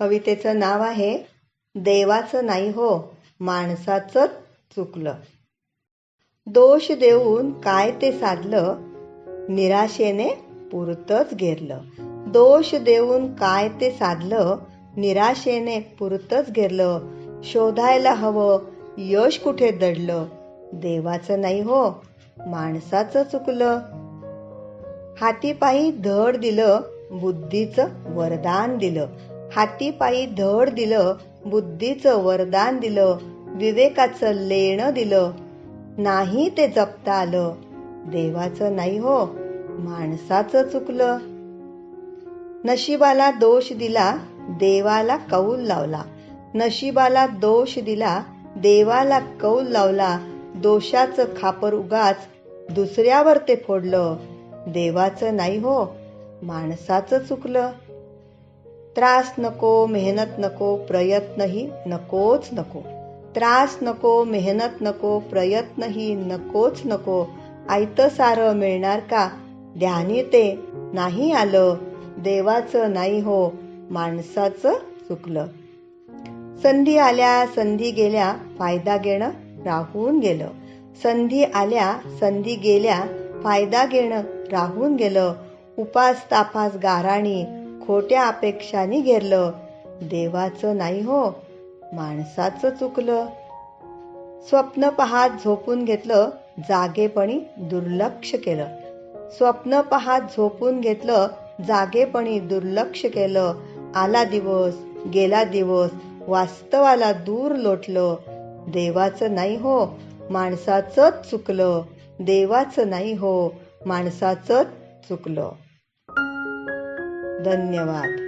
कवितेचं नाव आहे देवाचं नाही हो माणसाच चुकलं. दोष देऊन काय ते साधलं निराशेने पुरतच घेरलं. दोष देऊन काय ते साधलं निराशेने पुरतच घेरलं. शोधायला हवं यश कुठे दडलं? देवाचं नाही हो माणसाचं चुकलं. हातीपायी धड दिलं बुद्धीचं वरदान दिलं. हातीपायी धड दिलं बुद्धीचं वरदान दिलं विवेकाचं लेणं दिलं. नाही ते जपता आलं. देवाचं नाही हो माणसाचं चुकलं. नशिबाला दोष दिला देवाला कौल लावला. नशिबाला दोष दिला देवाला कौल लावला. दोषाचं खापर उगाच दुसऱ्यावर ते फोडलं. देवाचं नाही हो माणसाचं चुकलं. त्रास नको मेहनत नको प्रयत्नही नकोच नको. त्रास नको मेहनत नको प्रयत्नही नकोच नको. आयत सारं मिळणार का? ध्यानी ते. नाही आलं देवाचं नाही हो माणसाचं चुकलं. संधी आल्या संधी गेल्या फायदा घेणं राहून गेलं. संधी आल्या संधी गेल्या फायदा घेणं राहून गेलं. उपास तापास गाराणी खोट्या अपेक्षाने घेरलं देवाचं नाही हो माणसाचं चुकलं. स्वप्न पाहात झोपून घेतलं जागेपणी दुर्लक्ष केलं. स्वप्न पाहात झोपून घेतलं जागेपणी दुर्लक्ष केलं. आला दिवस गेला दिवस वास्तवाला दूर लोटलं. देवाचं नाही हो माणसाचंच चुकलं. देवाचं नाही हो माणसाचंच चुकलं. धन्यवाद.